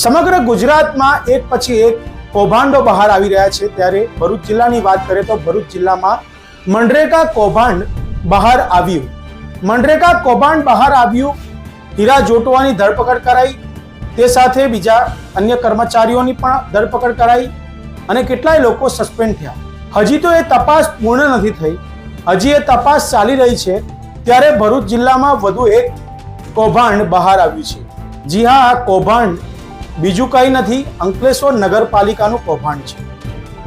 સમગ્ર ગુજરાતમાં એક પછી એક કૌભાંડો બહાર આવી રહ્યા છે. ત્યારે ભરૂચ જિલ્લાની વાત કરીએ તો ભરૂચ જિલ્લામાં મનરેગા કૌભાંડ બહાર આવ્યું. મનરેગા કૌભાંડ બહાર આવ્યું, હીરા જોટવાની ધરપકડ કરાઈ, તે સાથે બીજા અન્ય કર્મચારીઓની પણ ધરપકડ કરાઈ અને કેટલાય લોકો સસ્પેન્ડ થયા. હજી તો એ તપાસ પૂર્ણ નથી થઈ. હજી એ તપાસ ચાલી રહી છે. ત્યારે ભરૂચ જિલ્લામાં વધુ એક કૌભાંડ બહાર આવ્યું છે. જી હા, આ કૌભાંડ બીજું કંઈ નથી, અંકલેશ્વર નગરપાલિકાનું કૌભાંડ છે.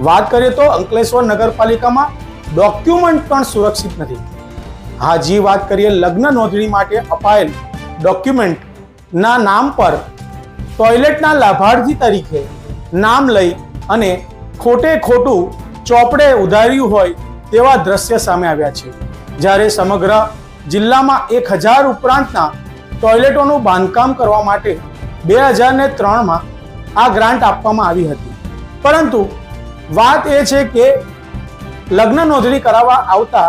વાત કરીએ તો અંકલેશ્વર નગરપાલિકામાં ડોક્યુમેન્ટ પણ સુરક્ષિત નથી. હાજી વાત કરીએ લગ્ન નોંધણી માટે અપાયેલ ડોક્યુમેન્ટના નામ પર ટોયલેટના લાભાર્થી તરીકે નામ લઈ અને ખોટે ખોટું ચોપડે ઉધાર્યું હોય તેવા દ્રશ્ય સામે આવ્યા છે. જ્યારે સમગ્ર જિલ્લામાં એક હજાર ઉપરાંતના ટોયલેટોનું બાંધકામ કરવા માટે બે હજાર ને ત્રણમાં આ ગ્રાન્ટ આપવામાં આવી હતી. પરંતુ વાત એ છે કે લગ્ન નોંધણી કરાવવા આવતા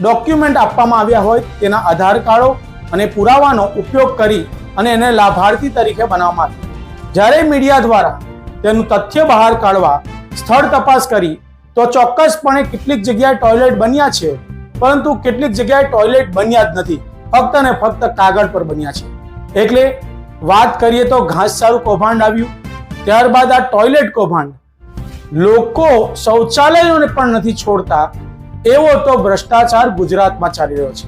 ડોક્યુમેન્ટ આપવામાં આવ્યા હોય તેના આધાર કાર્ડો અને પુરાવાનો ઉપયોગ કરી અને એને લાભાર્થી તરીકે બનાવવામાં આવ્યું. જ્યારે મીડિયા દ્વારા તેનું તથ્ય બહાર કાઢવા સ્થળ તપાસ કરી, તો ચોક્કસપણે કેટલીક જગ્યાએ ટોયલેટ બન્યા છે, પરંતુ કેટલીક જગ્યાએ ટોયલેટ બન્યા જ નથી. ફક્ત ને ફક્ત કાગળ પર બન્યા છે. એટલે વાત કરીએ તો ઘાસચારું કૌભાંડ આવ્યું. ત્યારબાદ આ ટોયલેટ કૌભાંડ. લોકો શૌચાલયોને પણ નથી છોડતા. એવો તો ભ્રષ્ટાચાર ગુજરાતમાં ચાલી રહ્યો છે.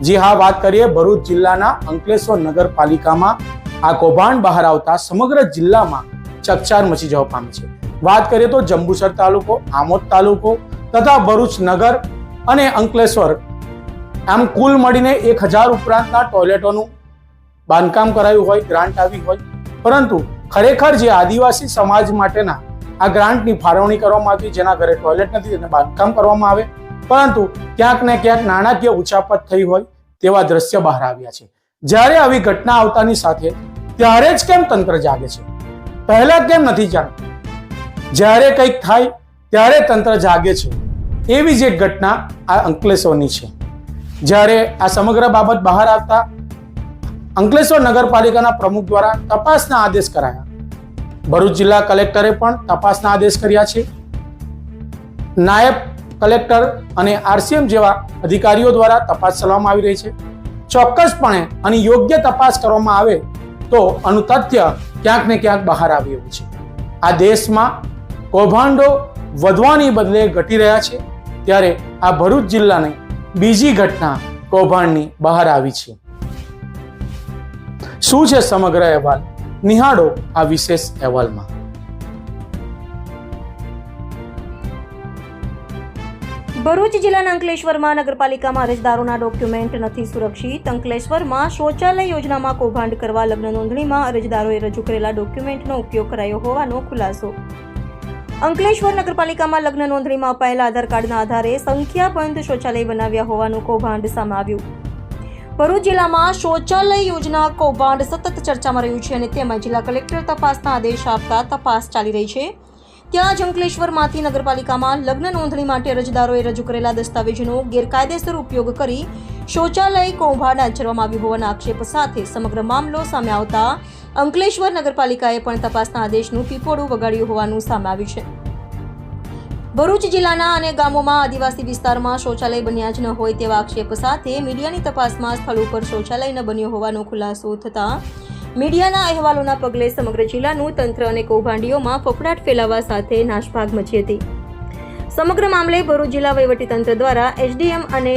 જી હા, વાત કરીએ ભરૂચ જિલ્લાના અંકલેશ્વર નગરપાલિકામાં. આ કૌભાંડ બહાર આવતા સમગ્ર જિલ્લામાં ચકચાર મચી જવા પામી છે. વાત કરીએ તો જંબુસર તાલુકો, આમોદ તાલુકો તથા ભરૂચ નગર અને અંકલેશ્વર. આમ કુલ મળીને એક હજાર ઉપરાંતના ટોયલેટોનું બાંધકામ કરાયું હોય, ગ્રાન્ટ આવી હોય. પરંતુ ખરેખર જે આદિવાસી સમાજ માટેના આ ગ્રાન્ટની ફાળવણી કરવામાં આવી, જેના ઘરે ટોયલેટ નથી તેને બાંધકામ કરવામાં આવે, પરંતુ ક્યાંક ને ક્યાંક નાણાકીય ઉચાપત થઈ હોય તેવા દ્રશ્ય બહાર આવ્યા છે. જ્યારે આવી ઘટના આવતાની સાથે, ત્યારે જ કેમ તંત્ર જાગે છે? પહેલા કેમ નથી જાણતું જ્યારે કંઈક થાય, ત્યારે તંત્ર જાગે છે. એવી જ એક ઘટના આ અંકલેશ્વરની છે. જ્યારે આ સમગ્ર બાબત બહાર આવતા અંકલેશ્વર નગરપાલિકાના પ્રમુખ દ્વારા તપાસના આદેશ કરાયા. ભરૂચ જિલ્લા કલેક્ટરે પણ તપાસના આદેશ કર્યા છે. નાયબ કલેક્ટર અને આરસીએમ જેવા અધિકારીઓ દ્વારા તપાસ ચલાવવામાં આવી રહી છે. ચોક્કસપણે અને યોગ્ય તપાસ કરવામાં આવે તો આનું તથ્ય ક્યાંક ને ક્યાંક બહાર આવી રહ્યું છે. આ દેશમાં કૌભાંડો વધવાની બદલે ઘટી રહ્યા છે. ત્યારે આ ભરૂચ જિલ્લાની બીજી ઘટના કૌભાંડની બહાર આવી છે. શું છે સમગ્ર અહેવાલ? નિહાળો આ વિશેષ અહેવાલમાં. ભરૂચ જિલ્લાના અંકલેશ્વરમાં નગરપાલિકામાં અરજદારોના ડોક્યુમેન્ટ નથી સુરક્ષિત. અંકલેશ્વરમાં શૌચાલય યોજનામાં કૌભાંડ કરવા લગ્ન નોંધણીમાં અરજદારોએ રજૂ કરેલા ડોક્યુમેન્ટનો ઉપયોગ કરાયો હોવાનો ખુલાસો. અંકલેશ્વર નગરપાલિકામાં લગ્ન નોંધણીમાં અપાયેલા આધાર કાર્ડના આધારે સંખ્યાબંધ શૌચાલય બનાવ્યા હોવાનું કૌભાંડ સામે આવ્યું. ભરૂચ જિલ્લામાં શૌચાલય યોજના કૌભાંડ સતત ચર્ચામાં રહ્યું છે અને તેમાં જિલ્લા કલેક્ટર તપાસના આદેશ આપતા તપાસ ચાલી રહી છે. ત્યાં જ અંકલેશ્વરમાંથી નગરપાલિકામાં લગ્ન નોંધણી માટે અરજદારોએ રજૂ કરેલા દસ્તાવેજોનો ગેરકાયદેસર ઉપયોગ કરી શૌચાલય કૌભાંડ આચરવામાં આવ્યું હોવાના આક્ષેપ સાથે સમગ્ર મામલો સામે આવતા અંકલેશ્વર નગરપાલિકાએ પણ તપાસના આદેશનું પીપોડું વગાડ્યું હોવાનું સામે આવ્યું છે. ભરૂચ જિલ્લાના અને ગામોમાં આદિવાસી વિસ્તારમાં શૌચાલય બન્યા જ ન હોય તેવા આક્ષેપ સાથે મીડિયાની તપાસમાં સ્થળ ઉપર શૌચાલય ન બન્યો હોવાનો ખુલાસો થતા મીડિયાના અહેવાલોના પગલે સમગ્ર જિલ્લાનું તંત્ર અને કૌભાંડીઓમાં ફફડાટ ફેલાવા સાથે નાશભાગ મચી હતી. સમગ્ર મામલે ભરૂચ જિલ્લા વહીવટીતંત્ર દ્વારા એસડીએમ અને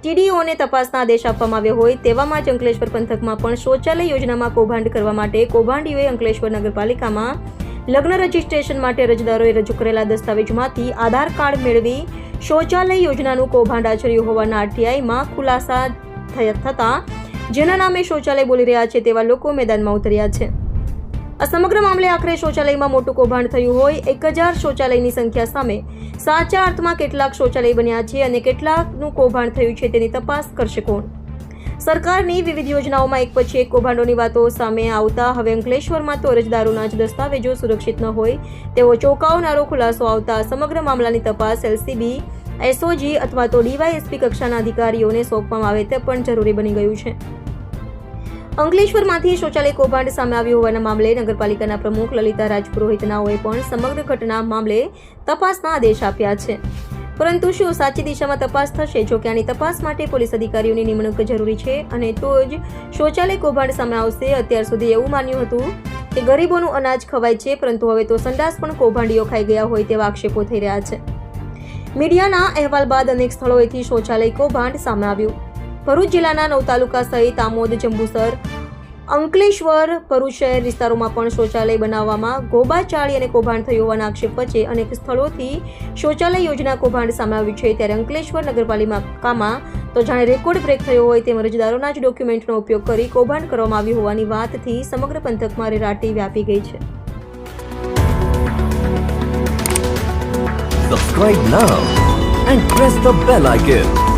ટીડીઓને તપાસના આદેશ આપવામાં આવ્યો હોય તેવામાં જ અંકલેશ્વર પંથકમાં પણ શૌચાલય યોજનામાં કૌભાંડ કરવા માટે કૌભાંડીઓએ અંકલેશ્વર નગરપાલિકામાં લગ્ન રજીસ્ટ્રેશન માટે અરજદારોએ રજૂ કરેલા દસ્તાવેજમાંથી આધાર કાર્ડ મેળવી શૌચાલય યોજનાનું કૌભાંડ આચર્યું હોવાના આરટીઆઈમાં ખુલાસા થતાં જેના નામે શૌચાલય બોલી રહ્યા છે તેવા લોકો મેદાનમાં ઉતર્યા છે. આ સમગ્ર મામલે આખરે શૌચાલયમાં મોટું કૌભાંડ થયું હોય, એક હજાર શૌચાલયની સંખ્યા સામે સાચા અર્થમાં કેટલાક શૌચાલય બન્યા છે અને કેટલાકનું કૌભાંડ થયું છે તેની તપાસ કરશે કોણ? સરકારની વિવિધ યોજનાઓમાં એક પછી એક કૌભાંડોની વાતો સામે આવતા. હવે અંકલેશ્વરમાં તો અરજદારોના જ દસ્તાવેજો સુરક્ષિત ન હોય તેવો ચોંકાવનારો ખુલાસો આવતા સમગ્ર મામલાની તપાસ એલસીબી, એસઓજી અથવા તો ડીવાયએસપી કક્ષાના અધિકારીઓને સોંપવામાં આવે તે પણ જરૂરી બની ગયું છે. અંકલેશ્વરમાંથી શૌચાલય કૌભાંડ સામે આવ્યું હોવાના મામલે નગરપાલિકાના પ્રમુખ લલિતા રાજપુરોહિતનાઓએ પણ સમગ્ર ઘટના મામલે તપાસના આદેશ આપ્યા છે. પરંતુ શું સાચી દિશામાં તપાસ થશે? જો કે આની તપાસ માટે પોલીસ અધિકારીઓની નિમણૂક જરૂરી છે અને તો જ શૌચાલય કૌભાંડ સામે આવશે. અત્યાર સુધી એવું માન્યું હતું કે ગરીબોનું અનાજ ખવાય છે, પરંતુ હવે તો સંડાસ પણ કૌભાંડીઓ ખાઈ ગયા હોય તેવા આક્ષેપો થઈ રહ્યા છે. મીડિયાના અહેવાલ બાદ અનેક સ્થળોએથી શૌચાલય કૌભાંડ સામે આવ્યું. ભરૂચ જિલ્લાના નવ તાલુકા સહિત આમોદ, જંબુસર અંકલેશ્વર, ભરૂચ શહેર વિસ્તારોમાં પણ શૌચાલય બનાવવામાં ગોબાચાળી અને કૌભાંડ થયું હોવાના આક્ષેપ વચ્ચે અનેક સ્થળોથી શૌચાલય યોજના કૌભાંડ સામે આવ્યું છે ત્યારે અંકલેશ્વર નગરપાલિકામાં તો જાણે રેકોર્ડ બ્રેક થયો હોય તેમ અરજદારોના જ ડોક્યુમેન્ટનો ઉપયોગ કરી કૌભાંડ કરવામાં આવ્યું હોવાની વાતથી સમગ્ર પંથકમાં રેરાટી વ્યાપી ગઈ છે Subscribe now and press the bell icon.